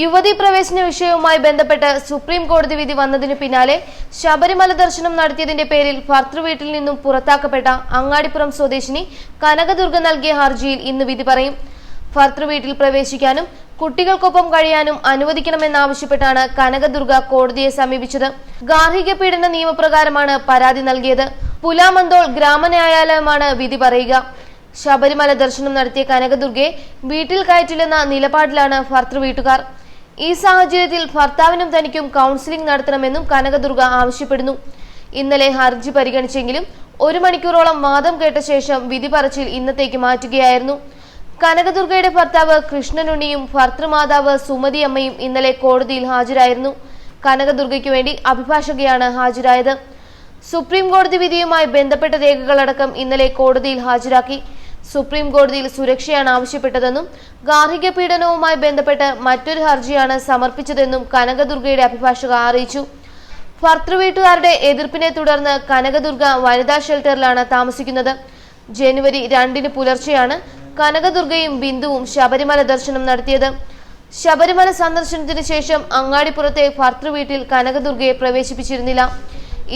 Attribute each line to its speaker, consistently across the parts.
Speaker 1: യുവതീ പ്രവേശന വിഷയവുമായി ബന്ധപ്പെട്ട് സുപ്രീം കോടതി വിധി വന്നതിനു പിന്നാലെ ശബരിമല ദർശനം നടത്തിയതിന്റെ പേരിൽ ഭർത്തൃവീട്ടിൽ നിന്നും പുറത്താക്കപ്പെട്ട അങ്ങാടിപ്പുറം സ്വദേശിനി കനകദുർഗ നൽകിയ ഹർജിയിൽ ഇന്ന് വിധി പറയും. ഭർത്തൃവീട്ടിൽ പ്രവേശിക്കാനും കുട്ടികൾക്കൊപ്പം കഴിയാനും അനുവദിക്കണമെന്നാവശ്യപ്പെട്ടാണ് കനകദുർഗ കോടതിയെ സമീപിച്ചത്. ഗാർഹിക പീഡന നിയമപ്രകാരമാണ് പരാതി നൽകിയത്. പുലാമന്തോൾ ഗ്രാമന്യായാലയമാണ് വിധി പറയുക. ശബരിമല ദർശനം നടത്തിയ കനകദുർഗയെ വീട്ടിൽ കയറ്റില്ലെന്ന നിലപാടിലാണ് ഭർത്തൃവീട്ടുകാർ ഈ സാഹചര്യത്തിൽ ഭർത്താവിനും തനിക്കും കൗൺസിലിംഗ് നടത്തണമെന്നും കനകദുർഗ ആവശ്യപ്പെടുന്നു. ഇന്നലെ ഹർജി പരിഗണിച്ചെങ്കിലും ഒരു മണിക്കൂറോളം വാദം കേട്ട ശേഷം വിധി പറച്ചിൽ ഇന്നത്തേക്ക് മാറ്റുകയായിരുന്നു. കനകദുർഗയുടെ ഭർത്താവ് കൃഷ്ണനുണ്ണിയും ഭർത്തൃമാതാവ് സുമതി അമ്മയും ഇന്നലെ കോടതിയിൽ ഹാജരായിരുന്നു. കനകദുർഗയ്ക്ക് വേണ്ടി അഭിഭാഷകയാണ് ഹാജരായത്. സുപ്രീം കോടതി വിധിയുമായി ബന്ധപ്പെട്ട രേഖകളടക്കം ഇന്നലെ കോടതിയിൽ ഹാജരാക്കി. സുപ്രീം കോടതിയിൽ സുരക്ഷയാണ് ആവശ്യപ്പെട്ടതെന്നും ഗാർഹിക പീഡനവുമായി ബന്ധപ്പെട്ട് മറ്റൊരു ഹർജിയാണ് സമർപ്പിച്ചതെന്നും കനകദുർഗയുടെ അഭിഭാഷക അറിയിച്ചു. ഭർത്തൃവീട്ടുകാരുടെ എതിർപ്പിനെ തുടർന്ന് കനകദുർഗ വനിതാ ഷെൽട്ടറിലാണ് താമസിക്കുന്നത്. ജനുവരി രണ്ടിന് പുലർച്ചെയാണ് കനകദുർഗയും ബിന്ദുവും ശബരിമല ദർശനം നടത്തിയത്. ശബരിമല സന്ദർശനത്തിന് ശേഷം അങ്ങാടിപ്പുറത്തെ ഭർത്തൃവീട്ടിൽ കനകദുർഗയെ പ്രവേശിപ്പിച്ചിരുന്നില്ല.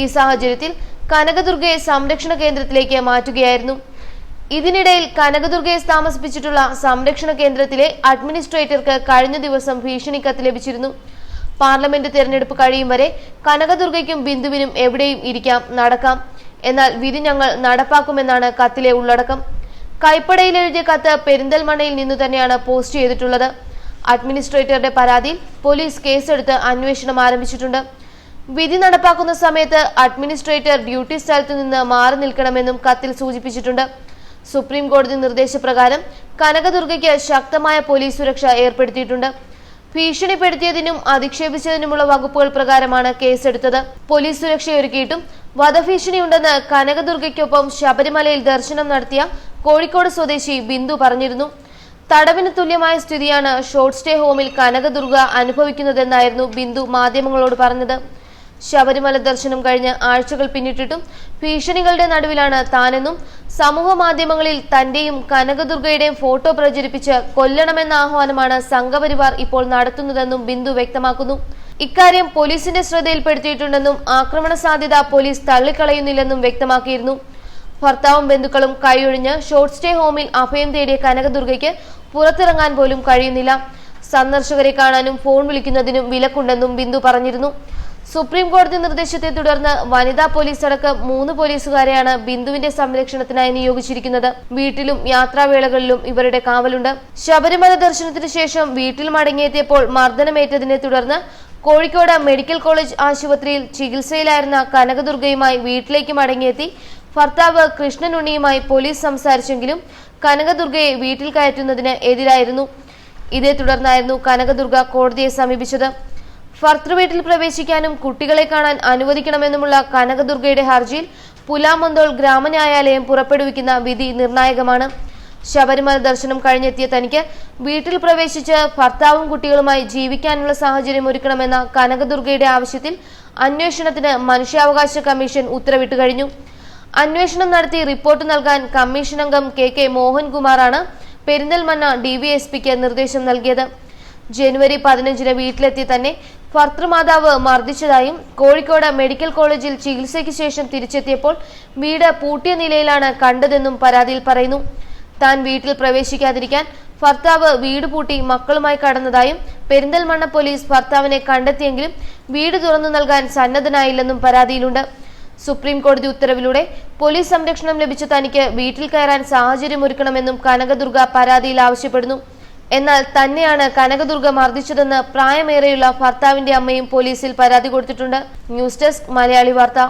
Speaker 1: ഈ സാഹചര്യത്തിൽ കനകദുർഗയെ സംരക്ഷണ കേന്ദ്രത്തിലേക്ക് മാറ്റുകയായിരുന്നു. ഇതിനിടയിൽ കനകദുർഗയെ താമസിപ്പിച്ചിട്ടുള്ള സംരക്ഷണ കേന്ദ്രത്തിലെ അഡ്മിനിസ്ട്രേറ്റർക്ക് കഴിഞ്ഞ ദിവസം ഭീഷണി കത്ത് ലഭിച്ചിരുന്നു. പാർലമെന്റ് തെരഞ്ഞെടുപ്പ് കഴിയും വരെ കനകദുർഗയ്ക്കും ബിന്ദുവിനും എവിടെയും ഇരിക്കാം നടക്കാം. എന്നാൽ വിധി ഞങ്ങൾ നടപ്പാക്കുമെന്നാണ് കത്തിലെ ഉള്ളടക്കം. കൈപ്പടയിൽ എഴുതിയ കത്ത് പെരിന്തൽമണ്ണയിൽ നിന്നു തന്നെയാണ് പോസ്റ്റ് ചെയ്തിട്ടുള്ളത്. അഡ്മിനിസ്ട്രേറ്ററുടെ പരാതിയിൽ പോലീസ് കേസെടുത്ത് അന്വേഷണം ആരംഭിച്ചിട്ടുണ്ട്. വിധി നടപ്പാക്കുന്ന സമയത്ത് അഡ്മിനിസ്ട്രേറ്റർ ഡ്യൂട്ടി സ്ഥലത്ത് നിന്ന് മാറി നിൽക്കണമെന്നും കത്തിൽ സൂചിപ്പിച്ചിട്ടുണ്ട്. സുപ്രീം കോടതി നിർദ്ദേശപ്രകാരം കനകദുർഗയ്ക്ക് ശക്തമായ പോലീസ് സുരക്ഷ ഏർപ്പെടുത്തിയിട്ടുണ്ട്. ഭീഷണിപ്പെടുത്തിയതിനും അധിക്ഷേപിച്ചതിനുമുള്ള വകുപ്പുകൾ പ്രകാരമാണ് കേസെടുത്തത്. പോലീസ് സുരക്ഷയൊരുക്കിയിട്ടും വധഭീഷണിയുണ്ടെന്ന് കനകദുർഗയ്ക്കൊപ്പം ശബരിമലയിൽ ദർശനം നടത്തിയ കോഴിക്കോട് സ്വദേശി ബിന്ദു പറഞ്ഞിരുന്നു. തടവിന് തുല്യമായ സ്ഥിതിയാണ് ഷോർട്ട് സ്റ്റേ ഹോമിൽ കനകദുർഗ അനുഭവിക്കുന്നതെന്നായിരുന്നു ബിന്ദു മാധ്യമങ്ങളോട് പറഞ്ഞത്. ശബരിമല ദർശനം കഴിഞ്ഞ് ആഴ്ചകൾ പിന്നിട്ടിട്ടും ഭീഷണികളുടെ നടുവിലാണ് താനെന്നും സമൂഹ മാധ്യമങ്ങളിൽ തന്റെയും കനകദുർഗയുടെയും ഫോട്ടോ പ്രചരിപ്പിച്ച് കൊല്ലണമെന്ന ആഹ്വാനമാണ് സംഘപരിവാർ ഇപ്പോൾ നടത്തുന്നതെന്നും ബിന്ദു വ്യക്തമാക്കുന്നു. ഇക്കാര്യം പോലീസിന്റെ ശ്രദ്ധയിൽപ്പെടുത്തിയിട്ടുണ്ടെന്നും ആക്രമണ സാധ്യത പോലീസ് തള്ളിക്കളയുന്നില്ലെന്നും വ്യക്തമാക്കിയിരുന്നു. ഭർത്താവും ബന്ധുക്കളും കൈയൊഴിഞ്ഞ് ഷോർട്ട് സ്റ്റേ ഹോമിൽ അഭയം തേടിയ കനകദുർഗയ്ക്ക് പുറത്തിറങ്ങാൻ പോലും കഴിയുന്നില്ല. സന്ദർശകരെ കാണാനും ഫോൺ വിളിക്കുന്നതിനും വിലക്കുണ്ടെന്നും ബിന്ദു പറഞ്ഞിരുന്നു. സുപ്രീം കോടതി നിർദ്ദേശത്തെ തുടർന്ന് വനിതാ പോലീസ് അടക്കം മൂന്ന് പോലീസുകാരെയാണ് ബിന്ദുവിന്റെ സംരക്ഷണത്തിനായി നിയോഗിച്ചിരിക്കുന്നത്. വീട്ടിലും യാത്രാവേളകളിലും ഇവരുടെ കാവലുണ്ട്. ശബരിമല ദർശനത്തിന് ശേഷം വീട്ടിൽ മടങ്ങിയെത്തിയപ്പോൾ മർദ്ദനമേറ്റതിനെ തുടർന്ന് കോഴിക്കോട് മെഡിക്കൽ കോളേജ് ആശുപത്രിയിൽ ചികിത്സയിലായിരുന്ന കനകദുർഗയുമായി വീട്ടിലേക്ക് മടങ്ങിയെത്തി ഭർത്താവ് കൃഷ്ണനുണ്ണിയുമായി പോലീസ് സംസാരിച്ചെങ്കിലും കനകദുർഗയെ വീട്ടിൽ കയറ്റുന്നതിന് എതിരായിരുന്നു. ഇതേ തുടർന്നായിരുന്നു കനകദുർഗ കോടതിയെ സമീപിച്ചത്. ഭർത്തൃവീട്ടിൽ പ്രവേശിക്കാനും കുട്ടികളെ കാണാൻ അനുവദിക്കണമെന്നുമുള്ള കനകദുർഗയുടെ ഹർജിയിൽ പുലാമന്തോൾ ഗ്രാമന്യായാലയം പുറപ്പെടുവിക്കുന്ന വിധി നിർണായകമാണ്. ശബരിമല ദർശനം കഴിഞ്ഞെത്തിയ തനിക്ക് വീട്ടിൽ പ്രവേശിച്ച് ഭർത്താവും കുട്ടികളുമായി ജീവിക്കാനുള്ള സാഹചര്യം ഒരുക്കണമെന്ന കനകദുർഗയുടെ ആവശ്യത്തിൽ അന്വേഷണത്തിന് മനുഷ്യാവകാശ കമ്മീഷൻ ഉത്തരവിട്ടു കഴിഞ്ഞു. അന്വേഷണം നടത്തി റിപ്പോർട്ട് നൽകാൻ കമ്മീഷൻ അംഗം കെ കെ മോഹൻകുമാറാണ് പെരിന്തൽമണ്ണ ഡി വി എസ് പിക്ക് നിർദ്ദേശം നൽകിയത്. ജനുവരി പതിനഞ്ചിന് വീട്ടിലെത്തി തന്നെ ഭർത്തൃമാതാവ് മർദ്ദിച്ചതായും കോഴിക്കോട് മെഡിക്കൽ കോളേജിൽ ചികിത്സയ്ക്ക് ശേഷം തിരിച്ചെത്തിയപ്പോൾ വീട് പൂട്ടിയ നിലയിലാണ് കണ്ടതെന്നും പരാതിയിൽ പറയുന്നു. താൻ വീട്ടിൽ പ്രവേശിക്കാതിരിക്കാൻ ഭർത്താവ് വീട് പൂട്ടി മക്കളുമായി കടന്നതായും പെരിന്തൽമണ്ണ പോലീസ് ഭർത്താവിനെ കണ്ടെത്തിയെങ്കിലും വീട് തുറന്നു നൽകാൻ സന്നദ്ധനായില്ലെന്നും പരാതിയിലുണ്ട്. സുപ്രീം കോടതി ഉത്തരവിലൂടെ പോലീസ് സംരക്ഷണം ലഭിച്ച തനിക്ക് വീട്ടിൽ കയറാൻ സാഹചര്യമൊരുക്കണമെന്നും കനകദുർഗ പരാതിയിൽ ആവശ്യപ്പെടുന്നു. എന്നാൽ തന്നെയാണ് കനകദുർഗ മർദ്ദിച്ചതെന്ന് പ്രായമേറെയുള്ള ഭർത്താവിന്റെ അമ്മയും പോലീസിൽ പരാതി കൊടുത്തിട്ടുണ്ട്. ന്യൂസ് ഡെസ്ക് മലയാളി വാർത്ത.